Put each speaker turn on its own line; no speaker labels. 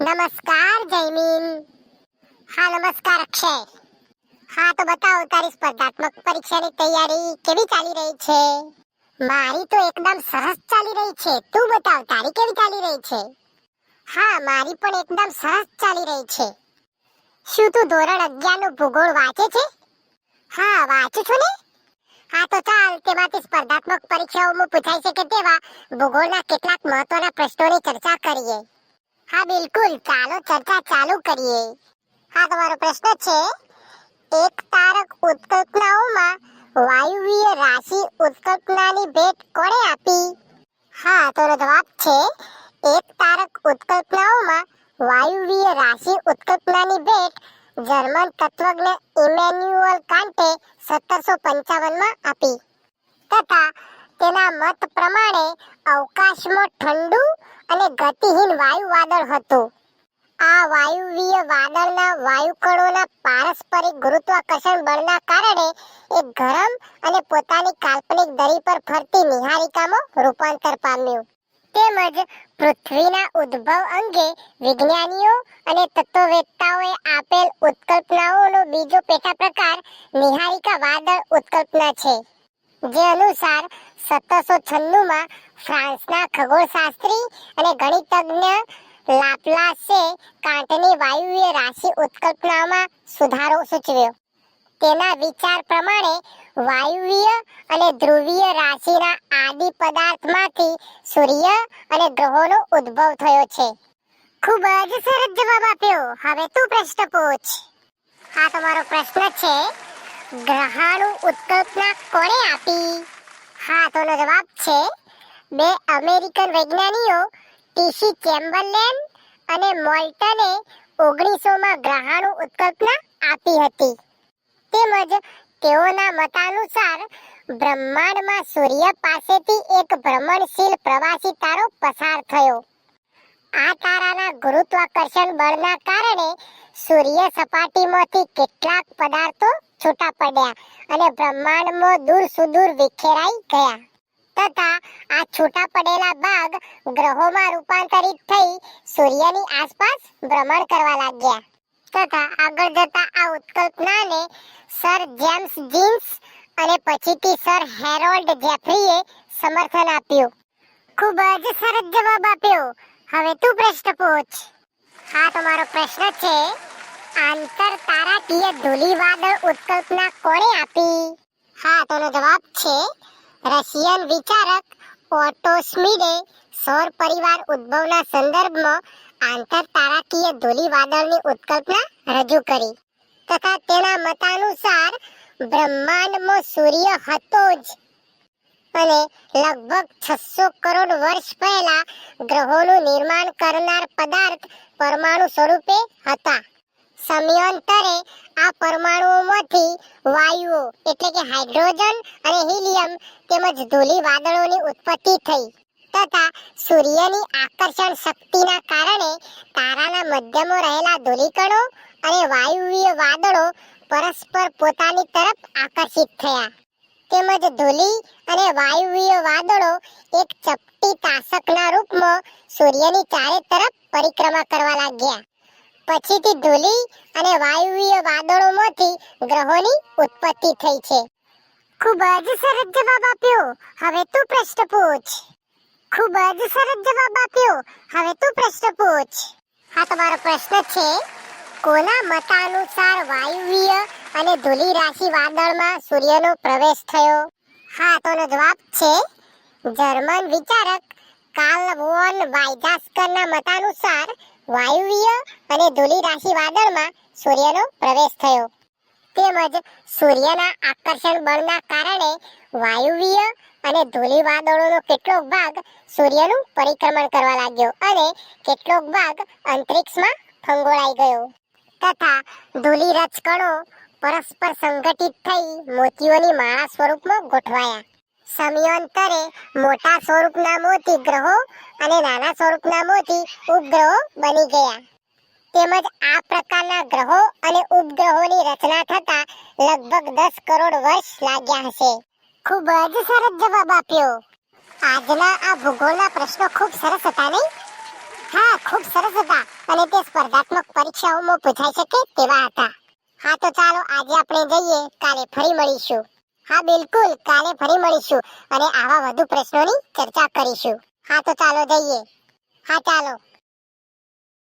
નમસ્કાર, જયમીન. હા, નમસ્કાર, અક્ષય. હા, તો બતાવો, તારી સ્પર્ધાત્મક પરીક્ષાની તૈયારી કેવી ચાલી રહી છે? મારી તો એકદમ સરસ ચાલી રહી છે. તું બતાવ, તારી કેવી ચાલી રહી છે? હા, મારી પણ એકદમ સરસ ચાલી રહી છે. શું તું ધોરણ અગિયારનું ભૂગોળ વાંચે છે? હા, વાંચું છું ને? હા, તો ચાલ, તેમાંથી સ્પર્ધાત્મક પરીક્ષાઓમાં પૂછાઈ શકે તેવા ભૂગોળના કેટલાક મહત્વના પ્રશ્નોની ચર્ચા કરીએ. હા, બિલકુલ. ચાલો, ચર્ચા ચાલુ કરીએ. હા, તમારો પ્રશ્ન છે, એક તારક ઉત્કલ્પનાઓમાં વાયુવીય રાશિ ઉત્કલ્પનાની ભેટ કોણે આપી? હા તો જવાબ છે, એક તારક ઉત્કલ્પનાઓમાં વાયુવીય રાશિ ઉત્કલ્પનાની ભેટ જર્મન તત્વજ્ઞ ઇમેન્યુઅલ કાન્ટે સત્તરસો પંચાવનમાં આપી. તથા તેના મત પ્રમાણે અવકાશમાં ઠંડુ અને ગતિહીન વાયુ વાદળ હતું. આ વાયુવીય વાદળના વાયુકણોના પારસ્પરિક ગુરુત્વાકર્ષણ બળના કારણે એ ગરમ અને પોતાની કાલ્પનિક દરી પર ફરતી નિહારિકામાં રૂપાંતર પામ્યું. તેમજ પૃથ્વીના ઉદ્ભવ અંગે વિજ્ઞાનીઓ અને તત્વવેત્તાઓએ આપેલ ઉત્કલ્પનાઓનો બીજો પેટા પ્રકાર નિહારિકા વાદળ ઉત્કલ્પના છે. જે અનુસાર સત્તરસો છન્નુંમાં ફ્રાન્સના ખગોળશાસ્ત્રી અને ગણિતજ્ઞ લાપ્લાસે કાંટની વાયુવીય રાશિ ઉત્કલ્પનામાં સુધારો સૂચવ્યો. તેના વિચાર પ્રમાણે વાયુવીય અને ધ્રુવીય રાશિના આદિ પદાર્થમાંથી સૂર્ય અને ગ્રહોનો ઉદ્ભવ થયો છે. ખૂબ જ સરસ જવાબ આપ્યો. હવે તું પ્રશ્ન પૂછ. આ તમારો પ્રશ્ન છે ગ્રહાણુ ઉત્કલ્પના કોણે આપી? હા તો એનો જવાબ છે બે અમેરિકન વૈજ્ઞાનિકો ટીસી ચેમ્બરલેન અને મોલ્ટને ઓગણીસોમાં ગ્રહાણુ ઉત્કલ્પના આપી હતી. તેમજ તેઓના મતાનુસાર બ્રહ્માંડમાં સૂર્ય પાસેથી એક ભ્રમણશીલ પ્રવાસી તારો પસાર થયો. આ તારાના ગુરુત્વાકર્ષણ બળના કારણે સૂર્ય સપાટીમાંથી કેટલાક પદાર્થો છૂટા પડ્યા અને બ્રહ્માંડમાં દૂર સુદૂર વિખેરાઈ ગયા. તથા આ છૂટા પડેલા ભાગ ગ્રહોમાં રૂપાંતરિત થઈ સૂર્યની આસપાસ ભ્રમણ કરવા લાગ્યા. તથા આગળ જતા આ ઉત્કલ્પનાને સર જેમ્સ જીન્સ અને પછીથી સર હેરોલ્ડ જેફરીએ સમર્થન આપ્યું. ખૂબ જ સરસ જવાબ આપ્યો. હવે તું પ્રશ્ન પૂછ. હા, તમારો પ્રશ્ન છે આંતર તારાકીય ધૂલીવાદળ ઉત્કલ્પના કોણે આપી? હા તેનો જવાબ છે રશિયન વિચારક ઓટો સ્મિડે સૌર પરિવાર ઉદ્ભવના સંદર્ભમાં આંતર તારાકીય ધૂલી વાદળની ઉત્કલ્પના રજૂ કરી તથા તેના મતાનુસાર બ્રહ્માંડમાં સૂર્ય હતો જ. અને લગભગ છસો કરોડ વર્ષ પહેલા ગ્રહોનું નિર્માણ કરનાર પદાર્થ પરમાણુ સ્વરૂપે હતા. સમયાંતરે આ પરમાણુઓમાંથી વાયુઓ, એટલે કે હાઇડ્રોજન અને હિલિયમ તેમજ ધૂલી વાદળોની ઉત્પત્તિ થઈ તથા સૂર્યની આકર્ષણ શક્તિના કારણે તારાના મધ્યમાં રહેલા ધૂલીકણો અને વાયુવીય વાદળો પરસ્પર પોતાની તરફ આકર્ષિત થયા. તેમજ ધૂલી અને વાયુવીય વાદળો એક ચપટી તાસકના રૂપમાં સૂર્યની ચારે તરફ પરિક્રમા કરવા લાગ્યા. પછીથી ધૂલી અને વાયુવીય વાદળોમાંથી ગ્રહોની ઉત્પત્તિ થઈ છે. ખૂબ જ સરસ જવાબ આપ્યો. હવે તું પ્રશ્ન પૂછ. ખૂબ જ સરસ જવાબ આપ્યો. હવે તું પ્રશ્ન પૂછ. હા, તમારો પ્રશ્ન છે, કોના મતાનુસાર વાયુવીય અને ધૂલી રાશિ વાદળમાં સૂર્યનો પ્રવેશ થયો? હા, તોનો જવાબ છે, જર્મન વિચારક કાર્લ વોન વાઇઝાસ્કરના મતાનુસાર વાયુવીય અને ધૂલી રાશિ વાદળમાં સૂર્યનો પ્રવેશ થયો. તેમજ સૂર્યના આકર્ષણ બળના કારણે વાયુવીય અને ધૂલી વાદળોનો કેટલોક ભાગ સૂર્યનું પરિક્રમણ કરવા લાગ્યો અને કેટલોક ભાગ અંતરિક્ષમાં ફંગોળાઈ ગયો. તથા ધૂલી રચકણો પરસ્પર સંગઠિત થઈ મોતીઓની માળા સ્વરૂપમાં ગોઠવાયા. સમયાંતરે મોટા સ્વરૂપના મોતી ગ્રહો અને નાના સ્વરૂપના મોતી ઉપગ્રહો બની ગયા. તેમજ આ પ્રકારના ગ્રહો અને ઉપગ્રહોની રચના થતા લગભગ દસ કરોડ વર્ષ લાગ્યા હશે. ખૂબ જ સરસ જવાબ આપ્યો. આજના આ ભૂગોળના પ્રશ્નો ખૂબ સરસ હતા નહીં? હા, ખૂબ સરસ હતા અને તે સ્પર્ધાત્મક પરીક્ષાઓમાં પૂછાઈ શકે તેવા હતા. હા, તો ચાલો આજે આપણે જઈએ. કાલે ફરી મળીશું. હા, બિલકુલ. કાલે ફરી મળીશું અને આવા વધુ પ્રશ્નોની ચર્ચા કરીશું. હા, તો ચાલો જઈએ. હા, ચાલો.